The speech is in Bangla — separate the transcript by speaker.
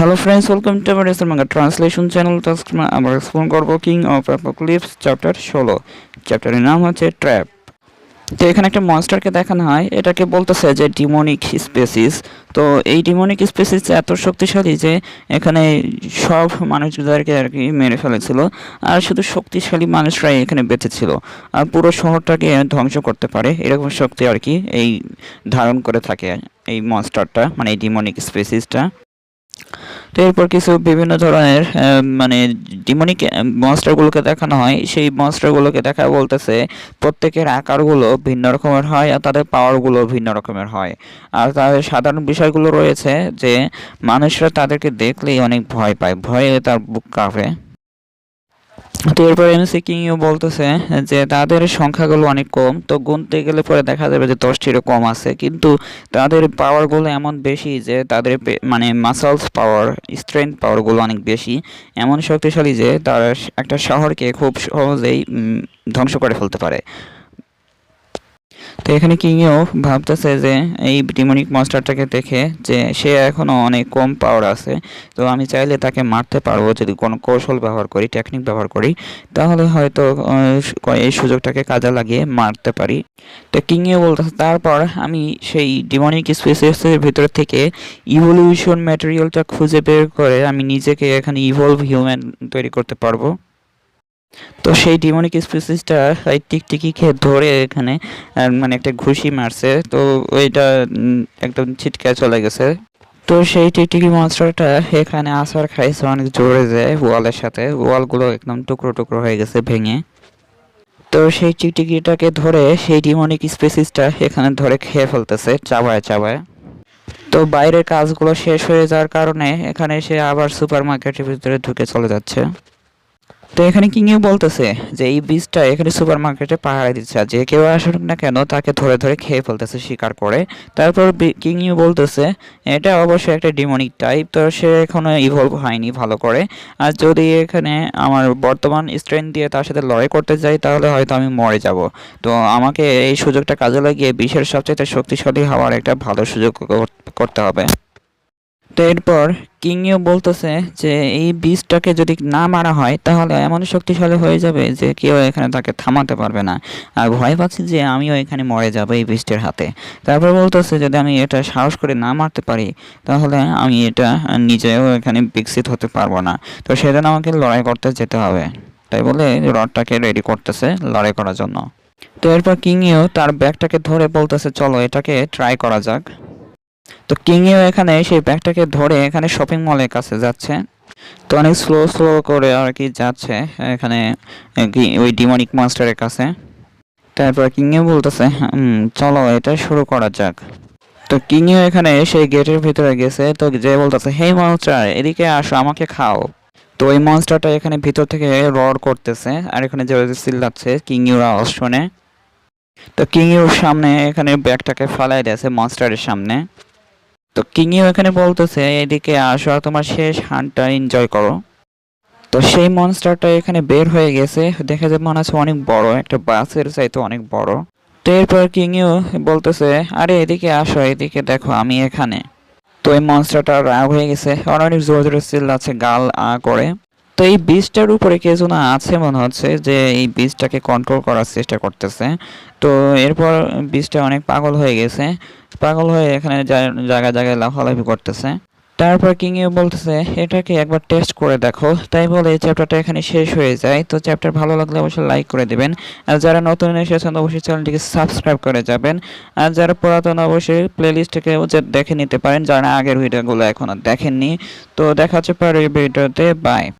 Speaker 1: হ্যালো ফ্রেন্ডস ওয়েলকাম টু আমার এসএর মাঙ্গা ট্রান্সলেশন চ্যানেল তো আমরা এক্সপ্লোর করব কিং অফ অ্যাপোক্লিপস চ্যাপ্টার ষোলো। চ্যাপ্টারের নাম হচ্ছে ট্র্যাপ তো এখানে একটা মনস্টারকে দেখানো হয়। এটাকে বলতেছে যে ডিমোনিক স্পেসিস তো এই ডিমোনিক স্পেসিস এত শক্তিশালী যে এখানে সব মানুষদেরকে আর কি মেরে ফেলেছিল। আর শুধু শক্তিশালী মানুষরাই এখানে বেঁচে ছিল। আর পুরো শহরটাকে ধ্বংস করতে পারে। এরকম শক্তি আর কি এই ধারণ করে থাকে এই মনস্টারটা মানে এই ডিমোনিক স্পেসিসটা তো এরপর কিছু বিভিন্ন ধরনের মানে ডিমনিক মনস্টারগুলোকে দেখানো হয়। সেই মনস্টারগুলোকে দেখা বলতেছে, প্রত্যেকের আকারগুলো ভিন্ন রকমের হয় আর তাদের পাওয়ারগুলো ভিন্ন রকমের হয়। আর তাদের সাধারণ বিষয়গুলো রয়েছে যে, মানুষরা তাদেরকে দেখলেই অনেক ভয় পায়। ভয়ে তার বুক কাঁপে। তো এরপর এমসি কিংও বলতেছে যে তাদের সংখ্যাগুলো অনেক কম, তো গুনতে গেলে পরে দেখা যাবে যে দশটিরও কম আছে। কিন্তু তাদের পাওয়ারগুলো এমন বেশি যে তাদের মানে মাসলস পাওয়ার স্ট্রেংথ পাওয়ারগুলো অনেক বেশি। এমন শক্তিশালী যে তারা একটা শহরকে খুব সহজেই ধ্বংস করে ফেলতে পারে। তো এখানে কিংও ভাবতেছে যে এই ডিমনিক মনস্টারটাকে দেখে যে সে এখনও অনেক কম পাওয়ার আছে। তো আমি চাইলে তাকে মারতে পারব যদি কোনো কৌশল ব্যবহার করি টেকনিক ব্যবহার করি, তাহলে হয়তো এই সুযোগটাকে কাজে লাগিয়ে মারতে পারি। তো কিংও বলতেছে, তারপর আমি সেই ডিমনিক স্পেসেসের ভিতর থেকে ইভলিউশন ম্যাটেরিয়ালটা খুঁজে বের করে আমি নিজেকে এখানে ইভলভ হিউম্যান তৈরি করতে পারব। তো সেই ডিমোনিক স্পেসিসটা টিকটিকিকে ধরে এখানে মানে একটা ঘুষি মারছে, তো ওইটা একদম ছিটকে চলে গেছে। তো সেই টিকটিকি মনস্টারটা এখানে আসার খাইছে, অনেক জোরে যায় ওয়ালের সাথে। ওয়ালগুলো একদম টুকরো টুকরো হয়ে গেছে, ভেঙে। তো সেই টিকটিকিটাকে ধরে, সেই ডিমনিক স্পেসিসটা এখানে ধরে খেয়ে ফেলতেছে, চাবায় চাবায়। তো বাইরের কাজগুলো শেষ হয়ে যাওয়ার কারণে এখানে সে আবার সুপার মার্কেটের ভিতরে ঢুকে চলে যাচ্ছে। তো এখানে কিংইউ বলতেছে যে, এই বীজটা এখানে সুপার মার্কেটে পাহারা দিচ্ছে। আর যে কেউ আসুক না কেন, তাকে ধরে ধরে খেয়ে ফেলতেছে, শিকার করে। তারপর কিংইউ বলতেছে, এটা অবশ্যই একটা ডিমনিক টাইপ তো সে এখনও ইভলভ হয়নি ভালো করে। আর যদি এখানে আমার বর্তমান স্ট্রেংথ দিয়ে তার সাথে লড়াই করতে যাই, তাহলে হয়তো আমি মরে যাব। তো আমাকে এই সুযোগটা কাজে লাগিয়ে বিশ্বের সবচেয়ে শক্তিশালী হওয়ার একটা ভালো সুযোগ করতে হবে। তো এরপর কিংইও বলতেছে যে, এই বীজটাকে যদি না মারা হয়, তাহলে এমন শক্তিশালী হয়ে যাবে যে কেউ এখানে তাকে থামাতে পারবে না। আর ভয় পাচ্ছি যে আমিও এখানে মরে যাব এই বীজটির হাতে। তারপর বলতেছে, যদি আমি এটা সাহস করে না মারতে পারি, তাহলে আমি এটা নিজেও এখানে বিকশিত হতে পারব না। তো সেজন্য আমাকে লড়াই করতে যেতে হবে। তাই বলে রডটাকে রেডি করতেছে লড়াই করার জন্য। তো এরপর কিংইও তার ব্যাগটাকে ধরে বলতেছে, চলো এটাকে ট্রাই করা যাক। তো কিংও এখানে সেই ব্যাগটাকে ধরে এখানে শপিং মলের কাছে যাচ্ছে। তো অনেক স্লো স্লো করে আর কি যাচ্ছে এখানে ওই ডিমনিক মাস্টারের কাছে। তারপর কিংও বলতেছে "হুম, চলো এটা শুরু করা যাক। তো কিংও এখানে সেই গেটের ভিতরে গেছে। তো যে বলতেছে হে মনস্টার এদিকে আসো আমাকে খাও। তো ওই মনস্টারটা এখানে ভিতর থেকে রড করতেছে আর এখানে যে চিল্লাচ্ছে কিংইউর আওয়াজ শুনে। তো কিংইউর সামনে এখানে ব্যাগটাকে ফালাই দিয়েছে মনস্টারের সামনে। তো কিংও এখানে বলতেছে, এদিকে আসো আর তোমার শেষ হানটা এনজয় করো। তো সেই মনস্টারটা এখানে বের হয়ে গেছে। দেখা যায় মনে হচ্ছে অনেক বড়, একটা বাসের চাইতে অনেক বড়। তো এরপর কিংও বলতেছে, আরে, এদিকে আসো, এদিকে দেখো, আমি এখানে। তো এই মনস্টারটা রাগ হয়ে গেছে। আর অনেক জোর জোরে চিল্লাচ্ছে, গাল আ করে। তো এই বীজটার উপরে কে যেন আছে মনে হচ্ছে যে এই বীজটাকে কন্ট্রোল করার চেষ্টা করতেছে। তো এরপর বীজটা অনেক পাগল হয়ে গেছে। পাগল হয়ে এখানে জায়গায় জায়গায় লাফালাফি করতেছে। তারপর কিংয়ে বলতেছে, এটাকে একবার টেস্ট করে দেখো। তাই বলে এই চ্যাপ্টারটা এখানে শেষ হয়ে যায়। তো চ্যাপ্টার ভালো লাগলে অবশ্যই লাইক করে দিবেন। আর যারা নতুন এসেছেন, অবশ্যই চ্যানেলটিকে সাবস্ক্রাইব করে যাবেন। আর যারা পুরাতন, অবশ্যই প্লেলিস্ট থেকে দেখে নিতে পারেন। যারা আগের ভিডিওগুলো এখনও দেখেননি। তো দেখা হচ্ছে পরের ভিডিওতে বাই